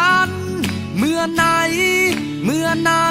่อ ไหน เมื่อนั้น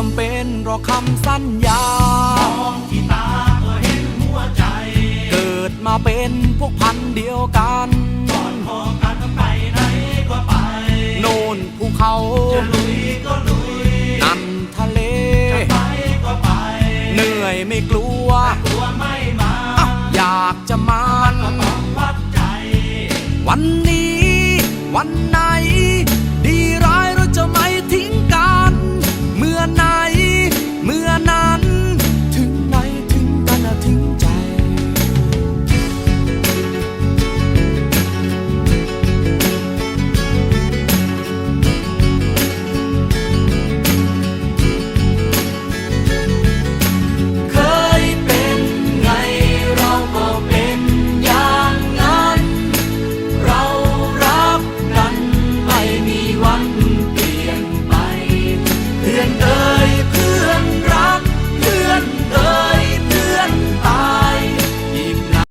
จำเป็นหรอกคำสัญญามองที่ตาก็เห็นหัวใจ เกิดมาเป็นพวกพันธุ์เดียวกันก่อนพอกันไปไหนก็ไป โน่นภูเขาจะลุยก็ลุยนั่นทะเลจะไปก็ไป เหนื่อยไม่กลัวกลัวไม่มาอะอยากจะมันก็ต้องวัดใจวันนี้ วันไหน